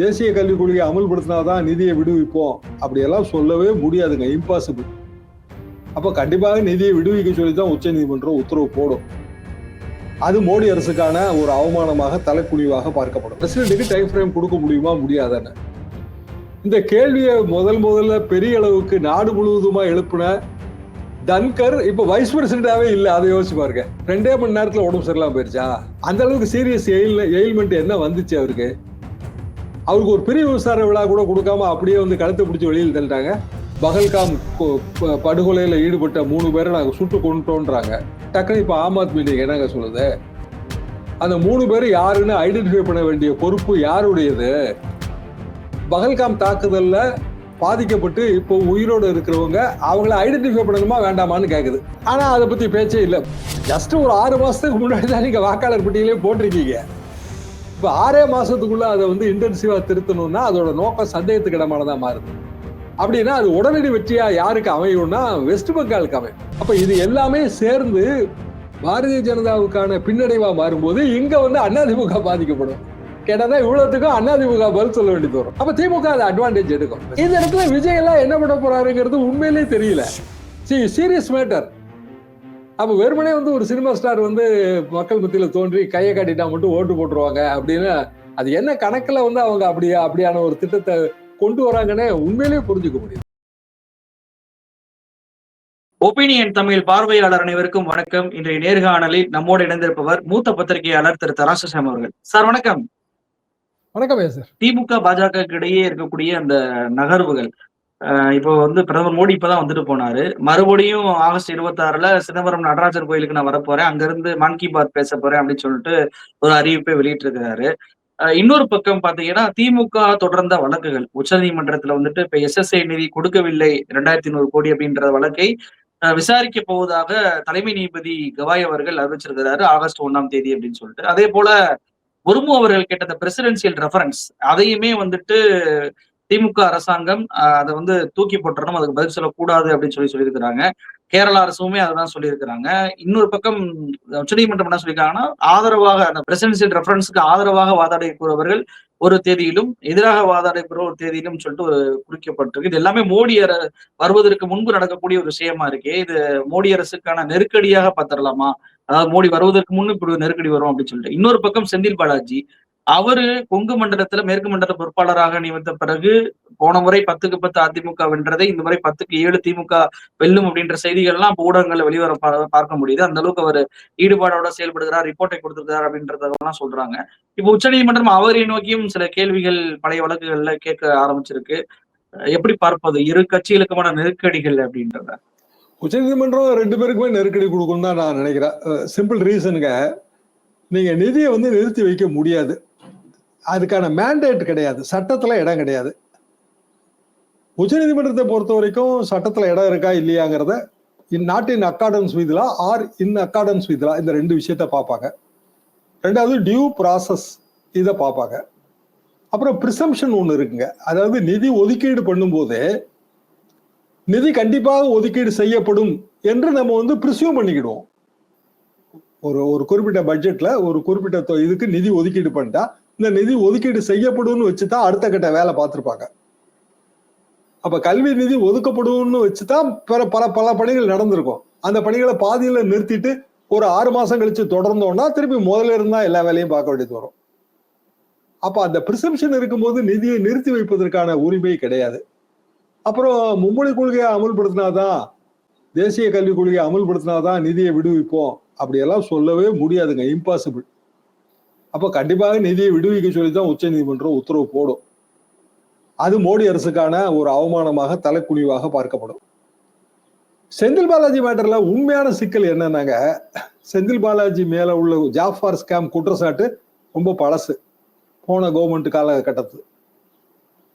தேசிய கல்விக் கொள்கையை அமல்படுத்தினாதான் நிதியை விடுவிப்போம். அப்படியெல்லாம் சொல்லவே முடியாதுங்க. இம்பாசிபிள் அப்போ கண்டிப்பாக நிதியை விடுவிக்க சொல்லி தான் உச்ச நீதிமன்றம் உத்தரவு போடும். அது மோடி அரசுக்கான ஒரு அவமானமாக தலைக்குனிவாக பார்க்கப்படும். பிரசிடென்ட்டுக்கு டைம் ஃப்ரேம் கொடுக்க முடியுமா? முடியாதான்னு இந்த கேள்வியை முதல் முதல்ல பெரிய அளவுக்கு நாடு முழுவதுமா எழுப்பின தன்கர் இப்ப வைஸ் பிரசிடண்டாவே இல்லை. அதை யோசிச்சு பாருங்க. ரெண்டே மணி நேரத்துல உடம்பு சரியில்லாம போயிருச்சா? அந்த அளவுக்கு சீரியஸ் எயில் எயில்மெண்ட் என்ன வந்துச்சு அவருக்கு? அவருக்கு ஒரு பெரிய விசாரணை விழா கூட கொடுக்காம அப்படியே வந்து கழுத்தை பிடிச்சி வெளியில் தள்ளிட்டாங்க. பகல்காம் கொ- ப- ஈடுபட்ட மூணு பேரை நாங்கள் சுட்டு கொண்டுட்டோன்றாங்க டக்குனு இப்போ ஆம் ஆத்மி லீக் என்னங்க சொல்லுது அந்த மூணு பேர் யாருன்னு ஐடென்டிஃபை பண்ண வேண்டிய பொறுப்பு யாருடையது? பகல்காம் தாக்குதலில் பாதிக்கப்பட்டு இப்போ உயிரோடு இருக்கிறவங்க அவங்கள ஐடென்டிஃபை பண்ணணுமா வேண்டாமான்னு கேட்குது ஆனால் அதை பற்றி பேச்சே இல்லை. ஜஸ்ட் ஒரு ஆறு மாதத்துக்கு முன்னாடி தான் நீங்கள் வாக்காளர் பட்டியலே போட்டிருக்கீங்க. இப்போ ஆறே மாசத்துக்குள்ள அதை வந்து இன்டென்சிவா திருத்தணும்னா அதோட நோக்கம் சந்தேகத்துக்கு இடமானதா மாறுது. அப்படின்னா அது உடனடி வெற்றியா யாருக்கு அமையும்னா வெஸ்ட் பெங்காலுக்கு அமையும். அப்ப இது எல்லாமே சேர்ந்து பாரதிய ஜனதாவுக்கான பின்னடைவா மாறும்போது இங்க வந்து அதிமுக பாதிக்கப்படும். கேட்டா இவ்வளவுத்துக்கும் அதிமுக பதில் சொல்ல வேண்டியது வரும். அப்ப திமுக அதை அட்வான்டேஜ் எடுக்கும். இந்த இடத்துல விஜய் எல்லாம் என்ன பண்ண போறாருங்கிறது உண்மையிலேயே தெரியல. சி சீரியஸ் மேட்டர் அப்ப வெறுமனே வந்து ஒரு சினிமா ஸ்டார் வந்து மக்கள் மத்தியில தோன்றி கையை காட்டிட்டா மட்டும் ஓட்டு போட்டுருவாங்க அப்படின்னு அது என்ன கணக்குல வந்து அவங்க அப்படியா அப்படியான ஒரு திட்டத்தை கொண்டு வராங்கன்னு உண்மையிலேயே புரிஞ்சுக்க முடியும் ஒப்பீனியன் தமிழ் பார்வையாளர் அனைவருக்கும் வணக்கம். இன்றைய நேர்காணலில் நம்மோடு இணைந்திருப்பவர் மூத்த பத்திரிகையாளர் திரு தராசுசாமி அவர்கள். சார் வணக்கம். வணக்கம் சார். திமுக பாஜக இடையே இருக்கக்கூடிய அந்த நகர்வுகள் இப்போ வந்து பிரதமர் மோடி இப்பதான் வந்துட்டு போனாரு. மறுபடியும் ஆகஸ்ட் இருபத்தி ஆறுல சிதம்பரம் நடராஜர் கோயிலுக்கு நான் வரப்போறேன். அங்கிருந்து மன் கி பாத் பேச போறேன் அப்படின்னு சொல்லிட்டு ஒரு அறிவிப்பை வெளியிட்டிருக்கிறாரு. இன்னொரு பக்கம் பாத்தீங்கன்னா திமுக தொடர்ந்த வழக்குகள். உச்சநீதிமன்றத்துல வந்துட்டு இப்ப எஸ்எஸ்ஐ நிதி கொடுக்கவில்லை ரெண்டாயிரத்தி நூறு கோடி அப்படின்ற வழக்கை விசாரிக்க போவதாக தலைமை நீதிபதி கவாய் அவர்கள் அறிவிச்சிருக்கிறாரு ஆகஸ்ட் ஒன்னாம் தேதி அப்படின்னு சொல்லிட்டு. அதே போல முர்மு அவர்கள் கேட்ட பிரசிடென்சியல் ரெஃபரன்ஸ் அதையுமே வந்துட்டு திமுக அரசாங்கம் அஹ், அதை வந்து தூக்கி போட்டுறணும் அதுக்கு பதில் சொல்லக்கூடாது அப்படின்னு சொல்லி சொல்லியிருக்கிறாங்க. கேரள அரசுமே அதுதான் சொல்லியிருக்கிறாங்க. இன்னொரு பக்கம் உச்சநீதிமன்றம் என்ன சொல்லியிருக்காங்கன்னா ஆதரவாக அந்த பிரசிடென்சியல் ரெஃபரன்ஸுக்கு ஆதரவாக வாதாட கூறுவர்கள் ஒரு தேதியிலும் எதிராக வாதாட கூற ஒரு தேதியிலும் சொல்லிட்டு ஒரு குறிக்கப்பட்டிருக்கு. இது எல்லாமே மோடி அர வருவதற்கு முன்பு நடக்கக்கூடிய ஒரு விஷயமா இருக்கு இது மோடி அரசுக்கான நெருக்கடியாக பார்த்துடலாமா அதாவது மோடி வருவதற்கு முன்னு இப்படி நெருக்கடி வரும் அப்படின்னு சொல்லிட்டு. இன்னொரு பக்கம் செந்தில் பாலாஜி அவரு கொங்கு மண்டலத்துல மேற்கு மண்டல பொறுப்பாளராக நியமித்த பிறகு போன முறை பத்துக்கு பத்து அதிமுக வென்றதை இந்த முறை பத்துக்கு ஏழு திமுக வெல்லும் அப்படின்ற செய்திகள்லாம் இப்ப ஊடகங்கள்ல வெளிவர பார்க்க முடியுது. அந்த அளவுக்கு அவர் ஈடுபாடோட செயல்படுகிறார் ரிப்போர்ட்டை கொடுத்திருக்கிறார் அப்படின்றதெல்லாம் சொல்றாங்க. இப்போ உச்சநீதிமன்றம் அவரை நோக்கியும் சில கேள்விகள் பழைய வழக்குகள்ல கேட்க ஆரம்பிச்சிருக்கு. எப்படி பார்ப்பது? இரு கட்சிகளுக்குமான நெருக்கடிகள் அப்படின்றத. உச்சநீதிமன்றம் ரெண்டு பேருக்குமே நெருக்கடி கொடுக்கும் தான் நான் நினைக்கிறேன். சிம்பிள் ரீசனுங்க நீங்க நிதியை வந்து நிறுத்தி வைக்க முடியாது. அதுக்கான மேண்டேட் கிடையாது. சட்டத்துல இடம் கிடையாது. உச்சநீதிமன்றத்தை பொறுத்த வரைக்கும் சட்டத்துல இடம் இருக்கா இல்லையாங்கிறத இன் நாட் இன் அக்கார்டன்ஸ் வித்லா ஆர் இன் அக்கார்டன்ஸ் வித்லா இந்த ரெண்டு விஷயத்த பார்ப்பாங்க. ரெண்டாவது டியூ ப்ராசஸ் இதை பார்ப்பாங்க. அப்புறம் ப்ரிசம்ஷன் ஒன்று இருக்குங்க. அதாவது நிதி ஒதுக்கீடு பண்ணும்போது நிதி கண்டிப்பாக ஒதுக்கீடு செய்யப்படும் என்று நம்ம வந்து ப்ரிசியூம் பண்ணிக்கிடுவோம். ஒரு ஒரு குறிப்பிட்ட பட்ஜெட்ல ஒரு குறிப்பிட்ட தொ- இதுக்கு நிதி ஒதுக்கீடு பண்ணிட்டா இந்த நிதி ஒதுக்கீடு செய்யப்படும்னு வச்சு தான் அடுத்த கட்ட வேலை பார்த்துருப்பாங்க. அப்ப கல்வி நிதி ஒதுக்கப்படும்னு வச்சு தான் பிற பல பல பணிகள் நடந்திருக்கும். அந்த பணிகளை பாதியில நிறுத்திட்டு ஒரு ஆறு மாசம் கழிச்சு தொடர்ந்தோம்னா திருப்பி முதல்ல இருந்தா எல்லா வேலையும் பார்க்க வேண்டியது வரும். அப்ப அந்த பிரிசம்ஷன் இருக்கும்போது நிதியை நிறுத்தி வைப்பதற்கான உரிமை கிடையாது. அப்புறம் மும்மொழி கொள்கையை அமல்படுத்தினாதான் தேசிய கல்விக் கொள்கையை அமல்படுத்தினாதான் நிதியை விடுவிப்போம். அப்படியெல்லாம் சொல்லவே முடியாதுங்க. இம்பாசிபிள் அப்போ கண்டிப்பாக நிதியை விடுவிக்க சொல்லி தான் உச்ச நீதிமன்றம் உத்தரவு போடும். அது மோடி அரசுக்கான ஒரு அவமானமாக தலைக்குனிவாக பார்க்கப்படும். செந்தில் பாலாஜி மேட்டர்ல உண்மையான சிக்கல் என்னன்னாங்க செந்தில் பாலாஜி மேல உள்ள ஜாஃபார் ஸ்கேம் குற்றச்சாட்டு ரொம்ப பழசு. போன கவர்மெண்ட் காலகட்டத்து.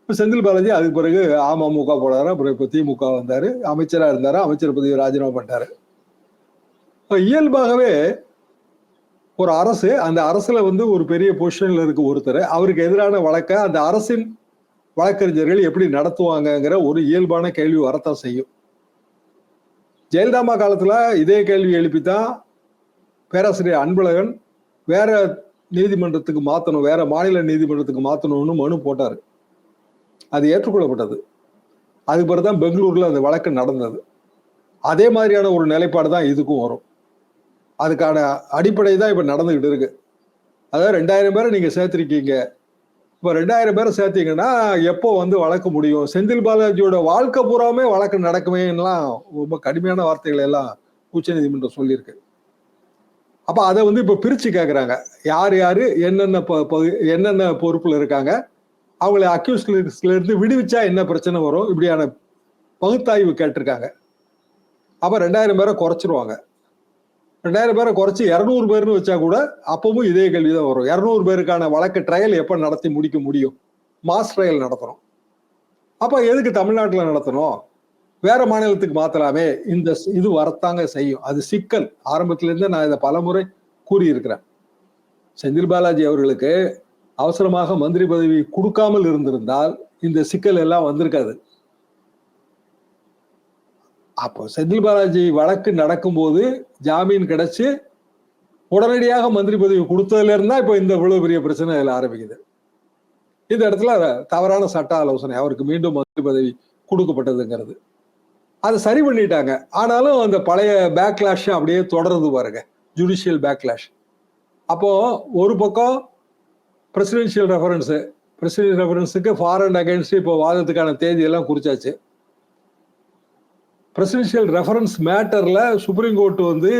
இப்போ செந்தில் பாலாஜி அதுக்கு பிறகு அமமுக போனாரு அப்புறம் இப்போ திமுக வந்தாரு அமைச்சராக இருந்தாரு அமைச்சர் பதவி ராஜினாமா பண்ணிட்டாரு. இயல்பாகவே ஒரு அரசு அந்த அரசுல வந்து ஒரு பெரிய பொசிஷன்ல இருக்க ஒருத்தர் அவருக்கு எதிரான வழக்க அந்த அரசின் வழக்கறிஞர்கள் எப்படி நடத்துவாங்கங்கிற ஒரு இயல்பான கேள்வி வரத்தான் செய்யும். ஜெயலலிதாமா காலத்துல இதே கேள்வி எழுப்பித்தான் பேராசிரியர் அன்பழகன் வேற நீதிமன்றத்துக்கு மாத்தணும் வேற மாநில நீதிமன்றத்துக்கு மாத்தணும்னு மனு போட்டார். அது ஏற்றுக்கொள்ளப்பட்டது. அதுக்கு பிறகு தான் பெங்களூர்ல அந்த வழக்கு நடந்தது. அதே மாதிரியான ஒரு நிலைப்பாடு தான் இதுக்கும் வரும். அதுக்கான அடிப்படை தான் இப்போ நடந்துகிட்டு இருக்கு. அதாவது ரெண்டாயிரம் பேரை நீங்கள் சேர்த்துருக்கீங்க. இப்போ ரெண்டாயிரம் பேரை சேர்த்தீங்கன்னா எப்போ வந்து வழக்கு முடியும்? செந்தில் பாலாஜியோட வாழ்க்கை பூராமே வழக்கு நடக்குமேலாம் ரொம்ப கடுமையான வார்த்தைகளை எல்லாம் உச்சநீதிமன்றம் சொல்லியிருக்கு. அப்போ அதை வந்து இப்போ பிரித்து கேட்குறாங்க யார் யார் என்னென்ன ப- பகு- என்னென்ன பொறுப்பில் இருக்காங்க? அவங்களை அக்யூஸ் லிஸ்ட்ல விடுவிச்சா என்ன பிரச்சனை வரும்? இப்படியான பகுத்தாய்வு கேட்டிருக்காங்க. அப்போ ரெண்டாயிரம் பேரை குறைச்சிருவாங்க. ரெண்டாயிரம் பேரை குறைச்சி இரநூறு பேர்னு வச்சா கூட அப்பவும் இதே கேள்வி தான் வரும். இரநூறு பேருக்கான வழக்கு ட்ரையல் எப்ப நடத்தி முடிக்க முடியும்? மாஸ் ட்ரையல் நடத்தணும். அப்ப எதுக்கு தமிழ்நாட்டில் நடத்தணும்? வேற மாநிலத்துக்கு மாத்தலாமே. இந்த ஸ்- இது வரத்தாங்க செய்யும். அது சிக்கல். ஆரம்பத்துல இருந்தே நான் இதை பலமுறை கூறியிருக்கிறேன். செந்தில் பாலாஜி அவர்களுக்கு அவசரமாக மந்திரி பதவி கொடுக்காமல் இருந்திருந்தால் இந்த சிக்கல் எல்லாம் வந்திருக்காது. அப்போ செந்தில் பாலாஜி வழக்கு நடக்கும்போது ஜாமீன் கிடைச்சு உடனடியாக மந்திரி பதவி கொடுத்ததுல இருந்தா இப்போ இந்த இவ்வளவு பெரிய பிரச்சனை இதுல ஆரம்பிக்குது. இந்த இடத்துல தவறான சட்ட ஆலோசனை அவருக்கு மீண்டும் மந்திரி பதவி கொடுக்கப்பட்டதுங்கிறது. அதை சரி பண்ணிட்டாங்க. ஆனாலும் அந்த பழைய பேக்லாஷ் அப்படியே தொடருது பாருங்க ஜுடிஷியல் பேக்லாஷ் அப்போ ஒரு பக்கம் பிரசிடென்ஷியல் ரெஃபரன்ஸு பிரசிடென்ஷியல் ரெஃபரன்ஸுக்கு ஃபார் அண்ட் இப்போ வாதத்துக்கான தேதியெல்லாம் குறிச்சாச்சு. பிரசிடென்ஷியல் ரெஃபரன்ஸ் மேட்டரில் சுப்ரீம் கோர்ட் வந்து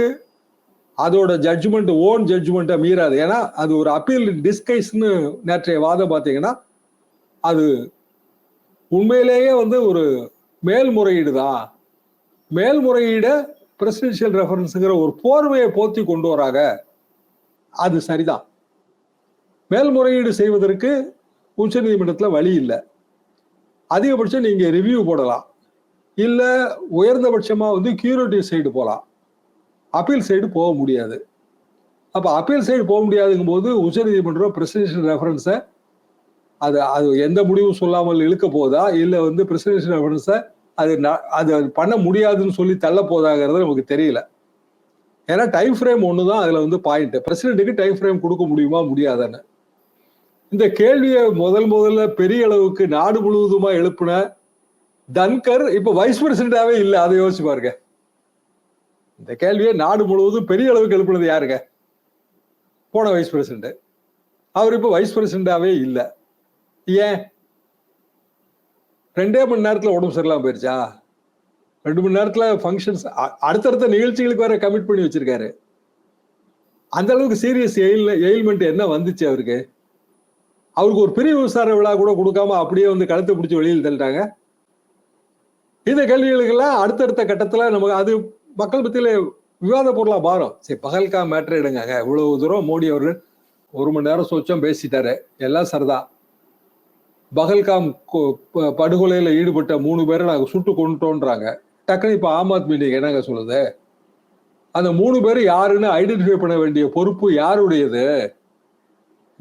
அதோட ஜட்ஜ்மெண்ட் ஓன் ஜட்ஜ்மெண்ட்டை மீறாது. ஏன்னா அது ஒரு அப்பீல் டிஸ்கைஸ்னு நேற்றைய வாதம் பார்த்தீங்கன்னா அது உண்மையிலேயே வந்து ஒரு மேல்முறையீடு தான் மேல்முறையீட பிரசிடென்ஷியல் ரெஃபரன்ஸுங்கிற ஒரு போர்வையை போத்தி கொண்டு வராங்க அது சரிதான். மேல்முறையீடு செய்வதற்கு உச்சநீதிமன்றத்தில் வழி இல்லை. அதிகபட்சம் நீங்கள் ரிவ்யூ போடலாம். இல்லை உயர்ந்தபட்சமாக வந்து கியூரேட்டிவ் சைடு போகலாம் அப்பீல் சைடு போக முடியாது. அப்போ அப்பீல் சைடு போக முடியாதுங்கும் போது உச்சநீதிமன்றம் பிரசிடென்ஷியல் ரெஃபரன்ஸை அது அது எந்த முடிவும் சொல்லாமல் இழுக்க போதா இல்லை வந்து பிரசிடென்ஷியல் ரெஃபரன்ஸை அது அது அது பண்ண முடியாதுன்னு சொல்லி தள்ள போதாங்கிறது நமக்கு தெரியல. ஏன்னா டைம் ஃப்ரேம் ஒன்று தான் அதில் வந்து பாயிண்ட் பிரசிடென்ட்டுக்கு டைம் ஃப்ரேம் கொடுக்க முடியுமா? முடியாதான்னு இந்த கேள்வியை முதல் முதல்ல பெரிய அளவுக்கு நாடு முழுவதுமா எழுப்பின தன்கர் இப்ப வைஸ் பிரசிடண்டாவே இல்லை அதை யோசிச்சு பாருங்க. இந்த கேள்வியை நாடு முழுவதும் பெரிய அளவுக்கு எழுப்புனது யாருங்க? போன வைஸ் பிரசிடண்ட் அவர் இப்ப வைஸ் பிரசிடண்டாவே இல்லை. ஏன்? ரெண்டே மணி நேரத்துல உடம்பு சரியில்லாம போயிருச்சா? ரெண்டு மணி நேரத்துல ஃபங்க்ஷன்ஸ் அடுத்தடுத்த நிகழ்ச்சிகளுக்கு வேற கமிட் பண்ணி வச்சிருக்காரு. அந்த அளவுக்கு சீரியஸ் எயில் எயில்மெண்ட் என்ன வந்துச்சு அவருக்கு? அவருக்கு ஒரு பெரிய விசாரணை விழா கூட கொடுக்காம அப்படியே வந்து கழுத்தை பிடிச்சி வெளியில் தள்ளிட்டாங்க. இந்த கேள்விகளுக்கெல்லாம் அடுத்தடுத்த கட்டத்தில் நமக்கு அது மக்கள் மத்தியில் விவாத பொருளாக மாறும். சரி பகல்கா மேட்ரு எடுங்க இவ்வளவு தூரம் மோடி அவர்கள் ஒரு மணி நேரம் சொச்சம் பேசிட்டாரு. எல்லாம் சரிதான். பகல்காம் படுகொலையில் ப- ஈடுபட்ட மூணு பேரை நாங்கள் சுட்டு கொண்டுட்டோன்றாங்க டக்குனு இப்போ ஆம் ஆத்மி லீக் என்னங்க சொல்லுது அந்த மூணு பேர் யாருன்னு ஐடென்டிஃபை பண்ண வேண்டிய பொறுப்பு யாருடையது?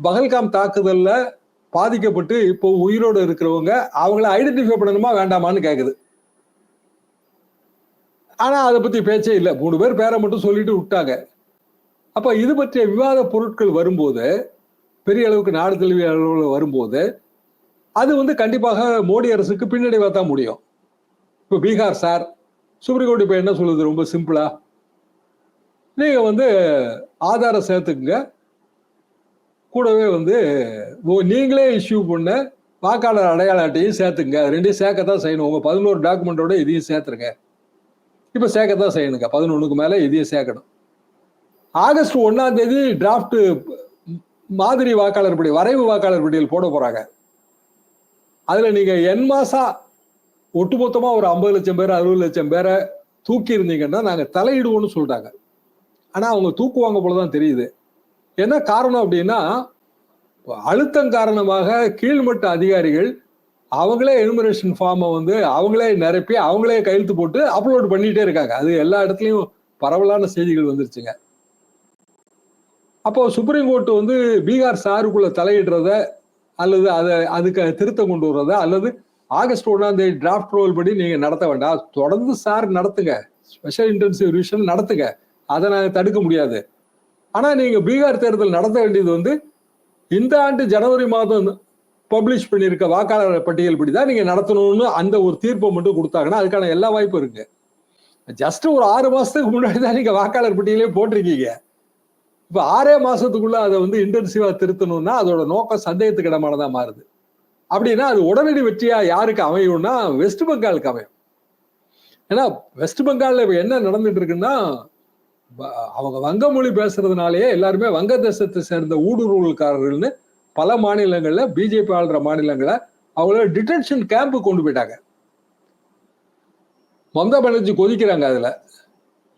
பகல்காம் தாக்குதலில் பாதிக்கப்பட்டு இப்போ உயிரோடு இருக்கிறவங்க அவங்கள ஐடென்டிஃபை பண்ணணுமா வேண்டாமான்னு கேட்குது ஆனா அதை பத்தி பேச்சே இல்லை. மூணு பேர் பேரை மட்டும் சொல்லிட்டு விட்டாங்க. அப்ப இது பற்றிய விவாத பொருட்கள் வரும்போது பெரிய அளவுக்கு நாடு தழுவிய அளவில் வரும்போது அது வந்து கண்டிப்பாக மோடி அரசுக்கு பின்னடைவாக தான் முடியும். இப்போ பீகார் சார் சுப்ரீம் கோர்ட் இப்போ என்ன சொல்லுது? ரொம்ப சிம்பிளா. நீங்கள் வந்து ஆதாரம் சேர்த்துக்குங்க. கூடவே வந்து ஓ, நீங்களே இஷ்யூ பண்ண வாக்காளர் அடையாள அட்டையும் சேர்த்துங்க ரெண்டையும் சேர்க்க தான் செய்யணும். உங்கள் பதினோரு டாக்குமெண்ட்டோட இதையும் சேர்த்துருங்க. இப்போ சேர்க்க தான் செய்யணுங்க. பதினொன்றுக்கு மேலே இதையும் சேர்க்கணும் ஆகஸ்ட் ஒன்றாம் தேதி டிராஃப்ட் மாதிரி வாக்காளர் பட்டியல் வரைவு வாக்காளர் பட்டியல் போட போறாங்க. அதுல நீங்க என் மாசா ஒட்டுமொத்தமா ஒரு ஐம்பது லட்சம் பேர் அறுபது லட்சம் பேரை தூக்கி இருந்தீங்கன்னா நாங்க தலையிடுவோம்னு சொல்லிட்டாங்க ஆனா அவங்க தூக்குவாங்க போலதான் தெரியுது. என்ன காரணம் அப்படின்னா அழுத்தம் காரணமாக கீழ்மட்ட அதிகாரிகள் அவங்களே எனுமரேஷன் ஃபார்மை வந்து அவங்களே நிரப்பி அவங்களே கையெழுத்து போட்டு அப்லோட் பண்ணிட்டே இருக்காங்க. அது எல்லா இடத்துலையும் பரவலான செய்திகள் வந்துருச்சுங்க. அப்போ சுப்ரீம் கோர்ட் வந்து பீகார் சாருக்குள்ள தலையிடுறத அல்லது அதை அதுக்கு திருத்தம் கொண்டு வர்றத அல்லது ஆகஸ்ட் ஒன்றாம் தேதி டிராஃப்ட் ரோல் படி நீங்க நடத்த வேண்டாம். தொடர்ந்து சார் நடத்துங்க. ஸ்பெஷல் இன்டென்சிவ் ரிவிஷன் நடத்துங்க. அதை நாங்கள் தடுக்க முடியாது. ஆனா நீங்க பீகார் தேர்தல் நடத்த வேண்டியது வந்து இந்த ஆண்டு ஜனவரி மாதம் பப்ளிஷ் பண்ணியிருக்க வாக்காளர் பட்டியல் படி தான் நீங்கள் நடத்தணும்னு அந்த ஒரு தீர்ப்பை மட்டும் கொடுத்தாங்கன்னா அதுக்கான எல்லா வாய்ப்பும் இருக்கு. ஜஸ்ட் ஒரு ஆறு மாசத்துக்கு முன்னாடி தான் நீங்க வாக்காளர் பட்டியலே போட்டிருக்கீங்க. இப்ப ஆறே மாசத்துக்குள்ள அதை வந்து இன்டென்சிவா திருத்தணும்னா அதோட நோக்கம் சந்தேகத்துக்கு இடமானதா மாறுது. அப்படின்னா அது உடனடி வெற்றியா யாருக்கு அமையும்னா வெஸ்ட் பெங்காலுக்கு அமையும். ஏன்னா வெஸ்ட் பெங்கால்ல இப்ப என்ன நடந்துட்டு இருக்குன்னா அவங்க வங்க மொழி பேசுறதுனாலயே எல்லாருமே வங்க தேசத்தை சேர்ந்த ஊடுருவல்காரர்கள்னு பல மாநிலங்களில் பிஜேபி ஆளுற மாநிலங்களை அவங்கள டிடென்ஷன் கேம்ப் கொண்டு போயிட்டாங்க. மம்தா பானர்ஜி கொதிக்கிறாங்க அதில்.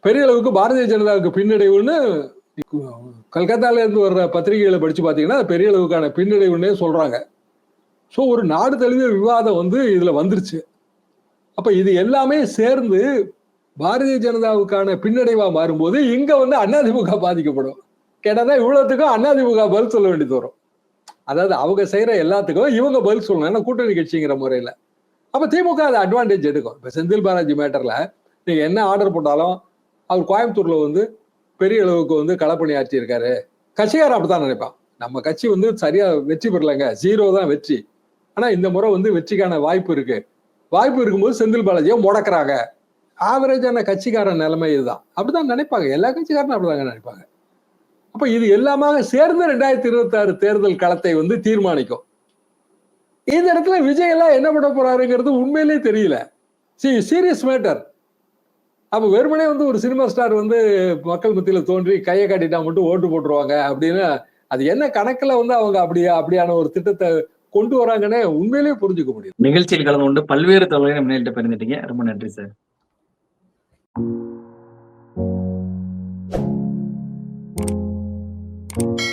பெரிய அளவுக்கு பாரதிய ஜனதாவுக்கு பின்னடைவுன்னு கல்கத்தால இருந்து வர்ற பத்திரிகைகளை படிச்சு பார்த்தீங்கன்னா பெரிய அளவுக்கான பின்னடைவுன்னே சொல்றாங்க. ஸோ ஒரு நாடு தழுவிய விவாதம் வந்து இதில் வந்துருச்சு. அப்போ இது எல்லாமே சேர்ந்து பாரதிய ஜனதாவுக்கான பின்னடைவாக மாறும்போது இங்கே வந்து அதிமுக பாதிக்கப்படும். கேட்டால் தான் இவ்வளோத்துக்கும் அதிமுக பதில் சொல்ல வேண்டியது வரும். அதாவது அவங்க செய்கிற எல்லாத்துக்கும் இவங்க பதில் சொல்லணும். ஏன்னா கூட்டணி கட்சிங்கிற முறையில். அப்போ திமுக அதை அட்வான்டேஜ் எடுக்கும். இப்போ செந்தில் பாலாஜி மேட்டரில் நீங்கள் என்ன ஆர்டர் போட்டாலும் அவர் கோயம்புத்தூரில் வந்து பெரிய அளவுக்கு வந்து களப்பணி ஆற்றி இருக்காரு கட்சியார் அப்படித்தான் நினைப்பான். நம்ம கட்சி வந்து சரியாக வெற்றி பெறலைங்க. ஜீரோ தான் வெற்றி. ஆனால் இந்த முறை வந்து வெற்றிக்கான வாய்ப்பு இருக்குது வாய்ப்பு இருக்கும்போது செந்தில் பாலாஜியை முடக்கிறாங்க. ஆவரேஜான கட்சிக்காரன் நிலைமை இதுதான். அப்படிதான் நினைப்பாங்க. எல்லா கட்சிக்காரனும் அப்படிதாங்க நினைப்பாங்க. அப்ப இது எல்லாமாக சேர்ந்து ரெண்டாயிரத்தி இருபத்தி ஆறு தேர்தல் களத்தை வந்து தீர்மானிக்கும். இந்த இடத்துல விஜய் எல்லாம் என்ன பண்ண போறாருங்கிறது உண்மையிலேயே தெரியல. சி சீரியஸ் மேட்டர் அப்ப வெறுமனே வந்து ஒரு சினிமா ஸ்டார் வந்து மக்கள் மத்தியில தோன்றி கையை காட்டிட்டா மட்டும் ஓட்டு போட்டுருவாங்க அப்படின்னு அது என்ன கணக்குல வந்து அவங்க அப்படியா அப்படியான ஒரு திட்டத்தை கொண்டு வராங்கன்னு உண்மையிலேயே புரிஞ்சுக்க முடியும் நிகழ்ச்சியில் கலந்து கொண்டு பல்வேறு தகவல்களை நம்ம நேரிட்ட பகிர்ந்துட்டீங்க ரொம்ப நன்றி சார் you